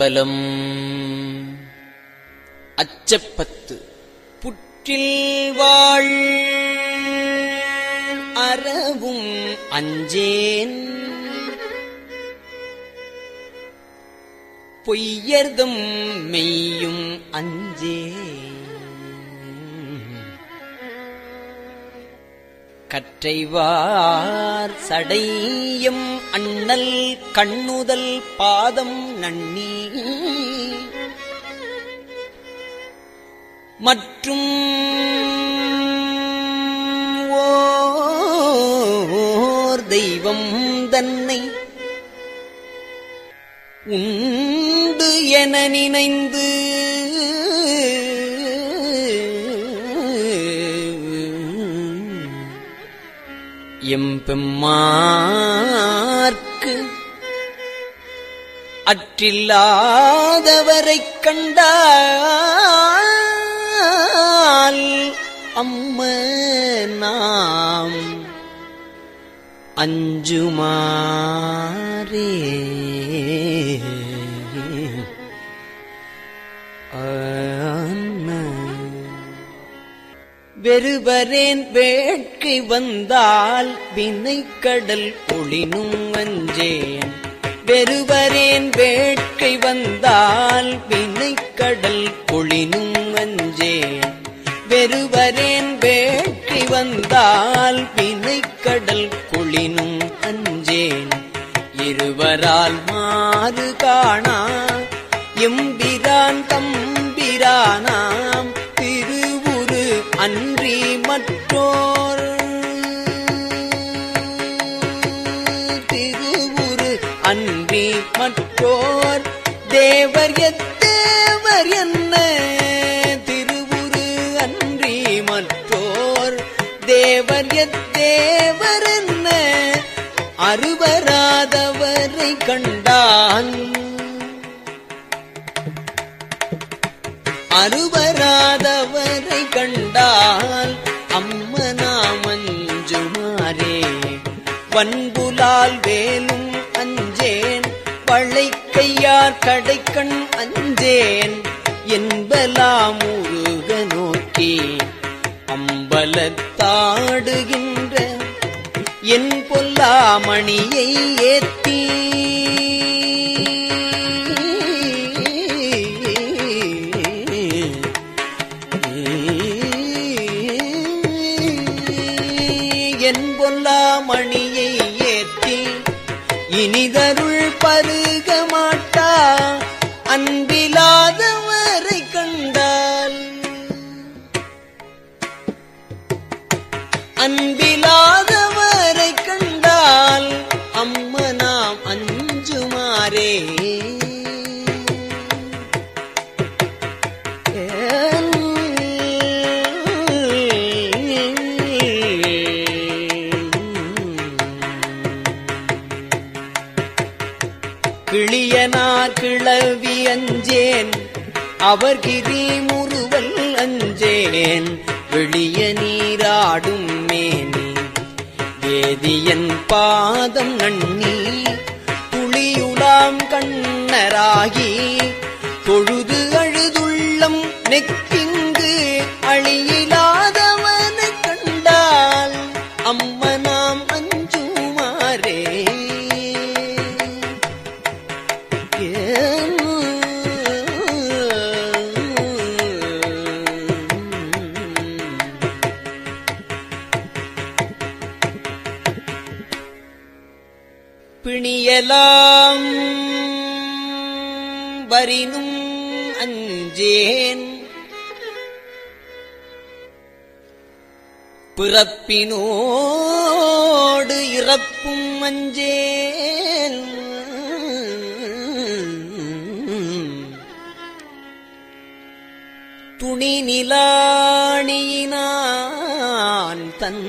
அம்பலம். அச்சப்பத்து. புற்றில் வாழ். அறவும் அஞ்சேன். பொய்யர்தம் மெய்யும் அஞ்சேன். கற்றைவார் சடையும் அண்ணல் கண்ணுதல் பாதம் நன்னி. மற்றும் ஓர் தெய்வம் தன்னை உண்டு என நினைந்து பெம்மார்க்கு அற்றில்லாதவரைக் கண்டால் அம்ம நாம் அஞ்சுமாரே வெறுவரேன் வேட்கை வந்தால் வினைக்கடல் ஒளினும் வஞ்சேன் வெறுவரேன் வேட்கை வந்தால் வினைக்கடல் ஒளினும் வஞ்சேன் வெறுவரேன் வேட்கை வந்தால் வினைக்கடல் கொளினும் அஞ்சேன் இருவரால் மாறு காணா எம்பிரான் தம்பிரானா அன்றி மற்றோர். திருவுரு அன்றி மற்றோர். தேவர் எத்தேவர் என்ன? திருவுரு அன்றி மற்றோர். தேவர் எத்தேவர் என்ன? அறுவராதவரை கண்டான். அறுவர் பண்புலால் வேலும் அஞ்சேன் வளைக்கையார் கடைக்கண் அஞ்சேன் என்பலாம் முருக நோக்கி அம்பலத்தாடுகின்ற என் பொல்லாமணியை ஏத்தி அவர் கிரி முருவல் அஞ்சேன் வெளிய நீராடும் மேனி. வேதியன் பாதம் நண்ணி புளியுலாம் கண்ணராகி தொழுது அழுதுள்ளம் நெக்கிங்கு பிறப்பினோடு இறப்பும் அஞ்சேன் துணி நிலாணியினான் தன்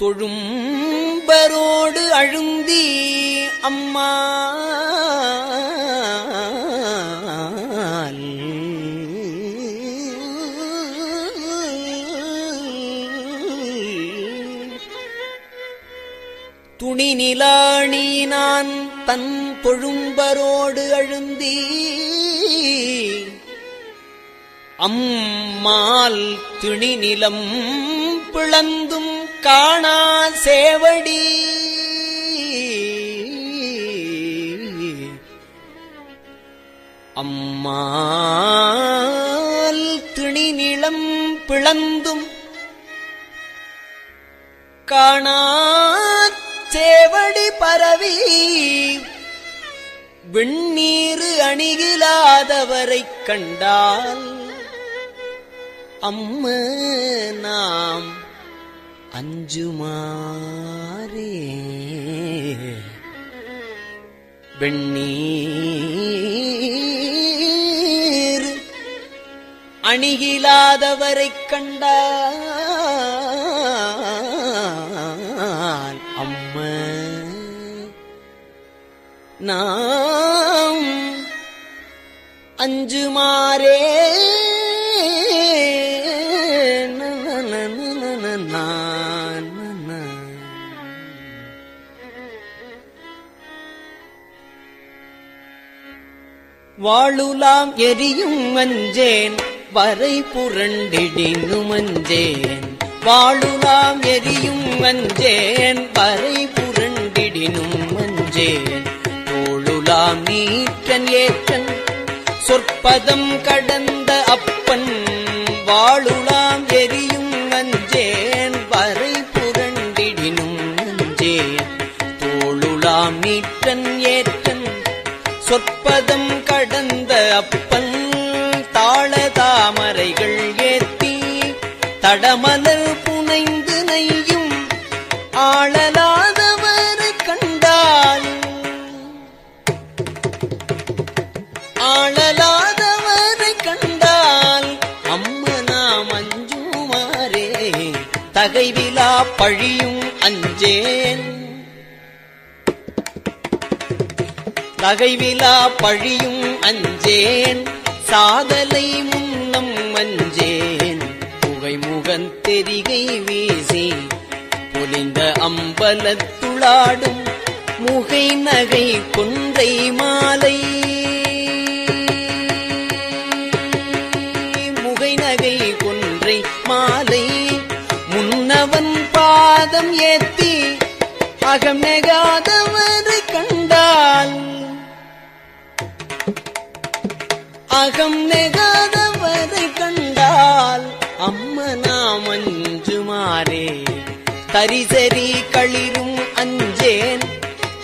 தொழும்பரோடு அழுந்தி அம்மா நிலாணி நான் தன் தொழும்பரோடு அழுந்தி அம்மால் திணிநிலம் பிளந்தும் காணா சேவடி. அம்மால் திணிநிலம் பிளந்தும் வெண்ணீரு அணிகிலாதவரை கண்டால் அம்ம நாம் அஞ்சுமாரே வெண்ணீர் அணிகிலாதவரை கண்டால் அம்ம நாம் அஞ்சுமாறே வாழுலாம் எரியும் மஞ்சேன் வரை புரண்டிடினும் மஞ்சேன். வாழுலாம் எரியும் மஞ்சேன் வரை புரண்டிடினும் மஞ்சேன். தோழுலாம் நீற்றன் ஏற்ற சொற்பதம் கடந்த அப்பன் வாழுலாம் எரியும் நஞ்சேன் வரை புரண்டிடினும் நஞ்சேன் தோளுலாம் நீற்றன் ஏற்றன் சொற்பதம் கடந்த அப்பன் பழியும் அஞ்சேன். தகைவிலா பழியும் அஞ்சேன். சாதலை முன்னம் அஞ்சேன். புகைமுகன் தெரிகை வீசி பொலிந்த அம்பலத்துளாடும் முகை நகை கொன்றை மாலை. முகை நகை கொன்றை மாலை பாதம் ஏத்தி அகம் நெகாதவரை கண்டால். அகம் நெகாதவரை கண்டால் அம்மனா மஞ்சுமாரே தரிசரி களிரும் அஞ்சேன்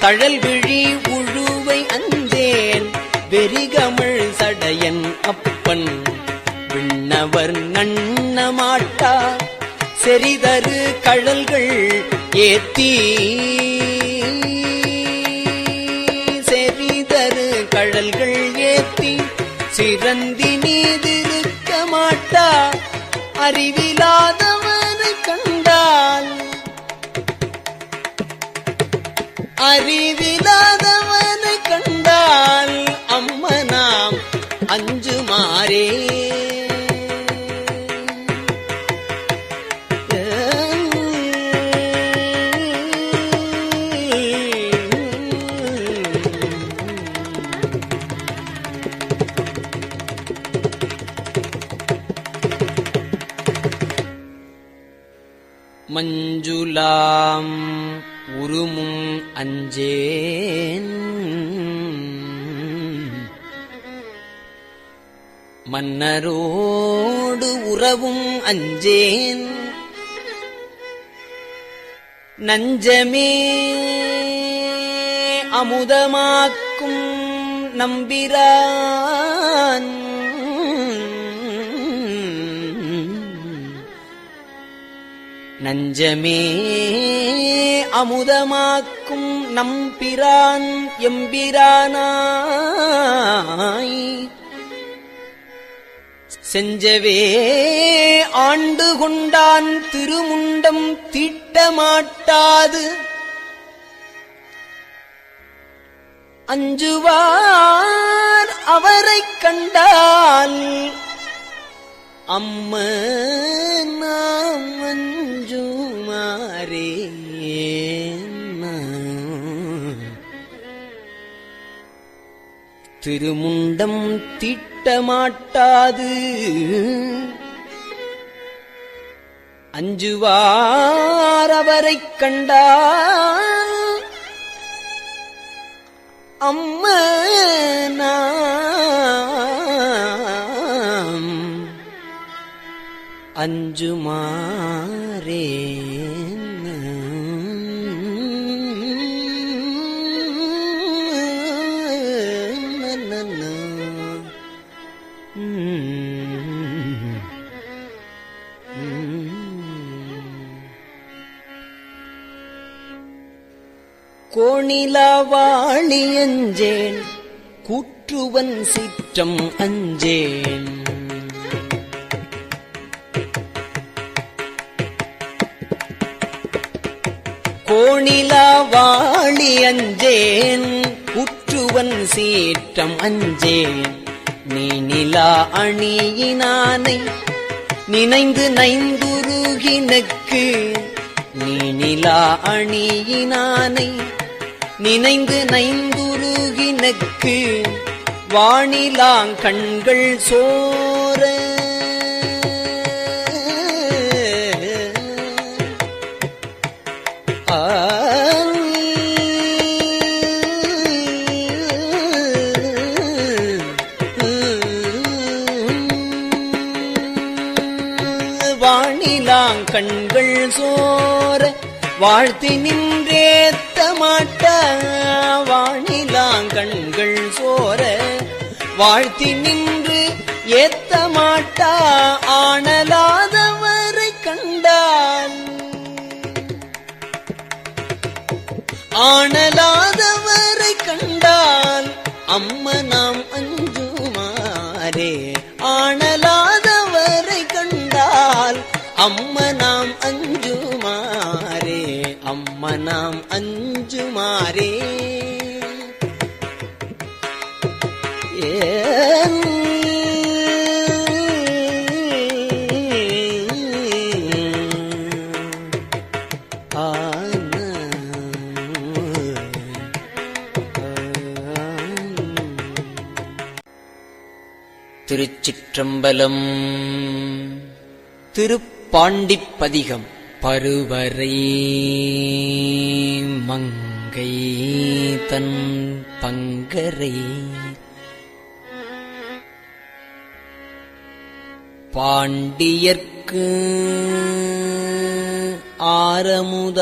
தழல் விழி உழுவை அஞ்சேன். வெறிகமிழ் சடையன் அப்பன் விண்ணவர் நன்னமாட்டா செறிதரு கழல்கள் ஏத்தி. செறிதரு கழல்கள் ஏத்தி சிறந்தி நீதிருக்க மாட்டா. அறிவிலாதவனை கண்டால். அறிவிலாதவனை கண்டால் அம்மனாம் அஞ்சுமாறே. மஞ்சுலாம் உருமும் அஞ்சேன். மன்னரோடு உறவும் அஞ்சேன். நஞ்சமே அமுதமாக்கும் நம்பிரான். நஞ்சமே அமுதமாக்கும் நம்பிரான் எம்பிரானாய். செஞ்சவே ஆண்டு கொண்டான் திருமுண்டம் தீட்டமாட்டாது. அஞ்சுவார் அவரைக் கண்டால் அம்மன் நாம் திருமுண்டம் திட்டமாட்டாது. அஞ்சுவார் அவரைக் கண்டால் அம்மனாம் அஞ்சுமாரே கோணிலாவாளி அஞ்சேன் கூற்றுவன் சிற்றம் அஞ்சேன். போனிலா வாழி அஞ்சேன் உற்றுவன் சீற்றம் அஞ்சேன். நீ நிலா அணியினானை நினைந்து நைந்துருகினக்கு. நீ நிலா அணியினானை நினைந்து நைந்துருகினக்கு. வானிலாங் கண்கள் சோ வானிலாங் கண்கள் சோர வாழ்த்தி நின்றேத்த மாட்ட வானிலாங் கண்கள் சோர வாழ்த்தி நின்று ஏத்த மாட்டா ஆனலாதவரை கண்டால். ஆனலாதவரை கண்டால் அம்மனாம் அஞ்சுமாரே மனம் அஞ்சுமாரே ஏன்? திருச்சிற்றம்பலம் திருப்பாண்டிப்பதிகம். பருவரை மங்கை தன் பங்கரை. பாண்டியர்க்கு ஆரமுதாம்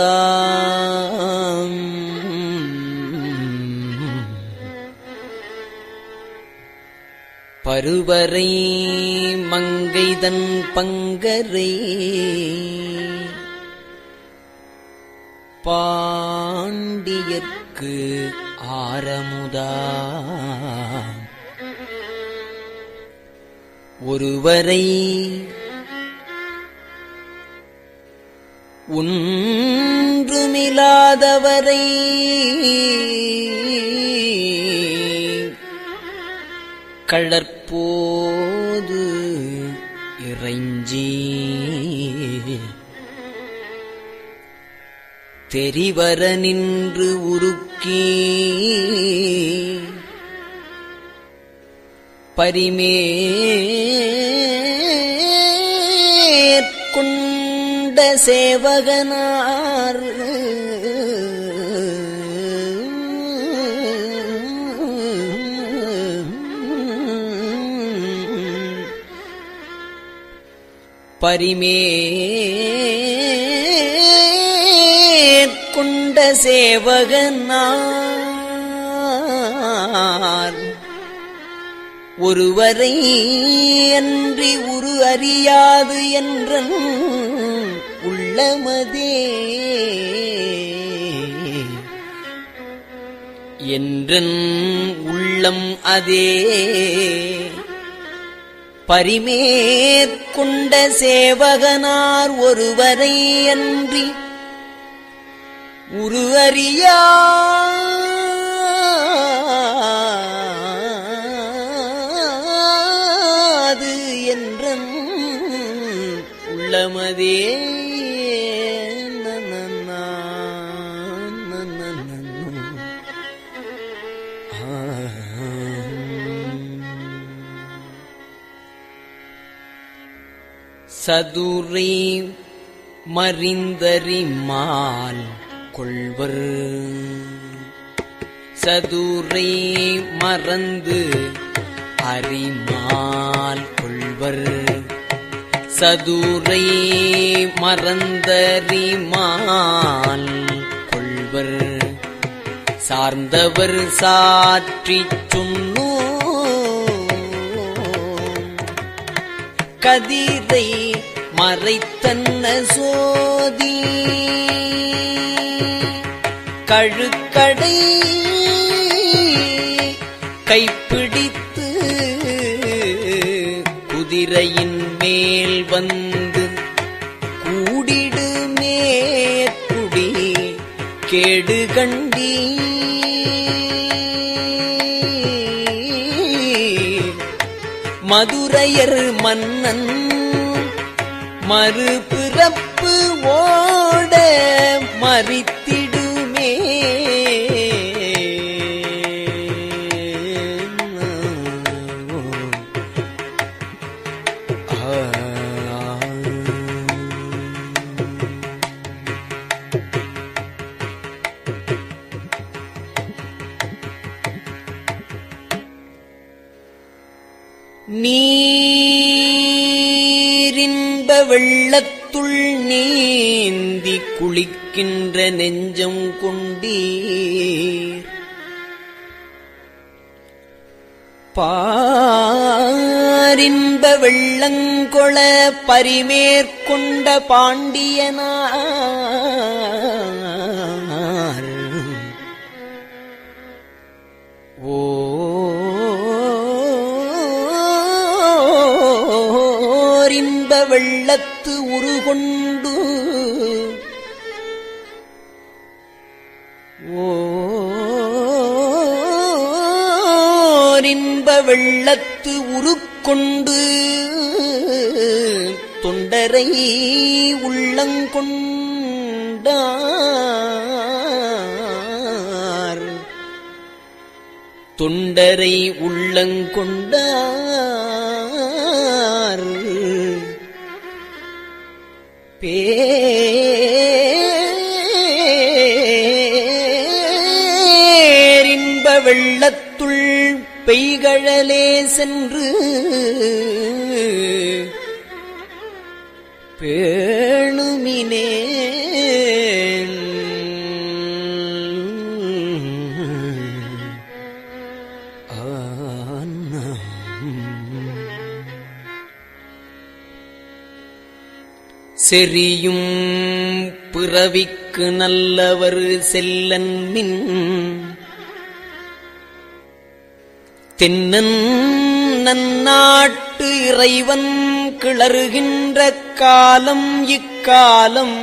பருவரை மங்கைதன் பங்கரை. பாண்டியர்க்கு ஆரமுதா. ஒருவரை ஒன்றுமில்லாதவரை கழற்போது இறைஞ்சி. தெரிவர நின்று உருக்கி பரிமேற்கொண்ட சேவகனார் பரிமே பரிமேற்கொண்ட சேவகனார் ஒருவரை அன்றி உரு அறியாது என்ற உள்ளமதே. என்றன் உள்ளம் அதே. பரிமேற்கொண்ட சேவகனார் ஒருவரை அன்றி உருவறியா? அது என்றும் உள்ளமதே. சதுரை மறிந்தறிமால் கொள்வர். சதுரை மறந்து அறிமால் கொள்வர். சதுரை மறந்தறிமால் கொள்வர். சார்ந்தவர் சாற்றிச் சுண்ணோ கதிரை மறைத்தன்ன சோதி. கழுக்கடை கைப்பிடித்து குதிரையின் மேல் வந்து கூடிடு மேற்குடி கேடு கண்டீ. மதுரையர் மன்னன் மறுபிறப்பு ஓட மறித்திடுமே நீரின்ப வெள்ளத்துள் நீந்தி குளிக்கின்ற நெஞ்சம் கொண்டீர். பாரின்ப வெள்ளங்கொள பரிமேற்கொண்ட பாண்டியனார். ஓ ஓரின்ப வெள்ளத்து உருகொண்டு ஓரின்ப வெள்ளத்து உருக்கொண்டு தொண்டரை உள்ளங்கொண்டார். தொண்டரை உள்ளங்கொண்டார். பேரின்ப வெள்ளத்துள் பெய்கழலே சென்று பேணுமினே. செறியும் பிறவிக்கு நல்லவர் செல்லன் மின். தென்னன் நன்னாட்டு இறைவன் கிளறுகின்ற காலம் இக்காலம்.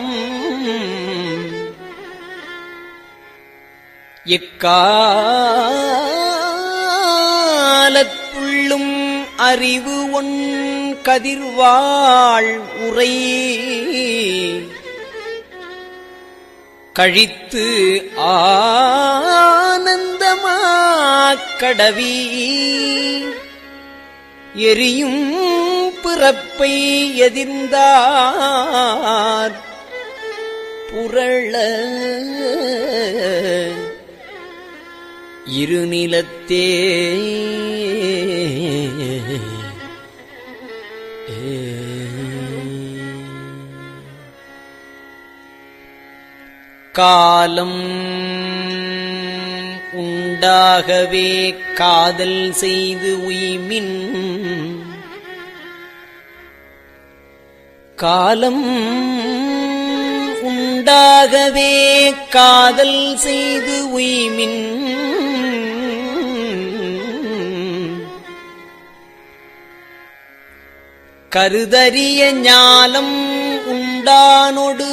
எக்காலத்துள்ளும் அறிவு ஒன்று கதிர்வாள் உரை. கழித்து ஆனந்தமாக்கடவி எரியும் பிறப்பை எதிர்ந்தார் புரள. இருநிலத்தே. காலம் உண்டாகவே காதல் செய்து உய்மின். காலம் உண்டாகவே காதல் செய்து உய்மின். கருதறிய ஞானம் உண்டானொடு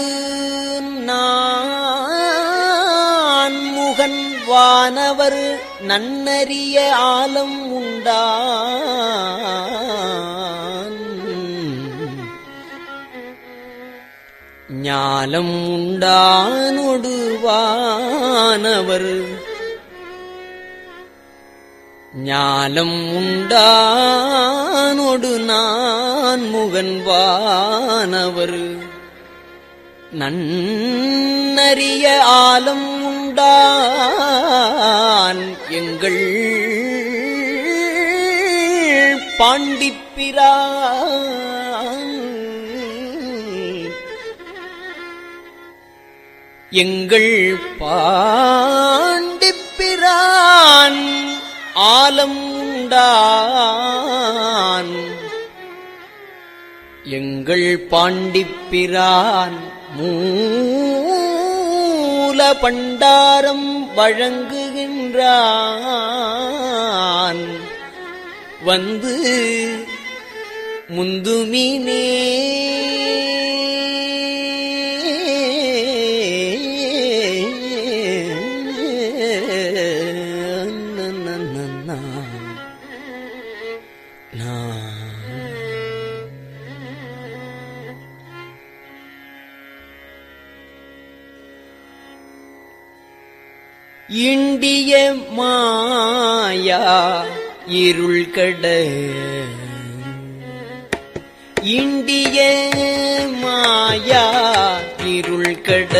வானவர் நன்னறிய ஆலம் உண்டான். ஞாலம் உண்டானொடு வானவர் ஞாலம் உண்டானொடு நான் முகன்வானவர் நன்னறிய ஆலம் உண்டான் எங்கள் பாண்டிப்பிரான் எங்கள் பாண்டிப்பிரான் ஆலம் உண்டான். எங்கள் பாண்டிப்பிரான் மூ மூல பண்டாரம் வழங்குகின்றான். வந்து முந்துமினே மாயா இருள் கட. இண்டிய மாயா இருள் கட.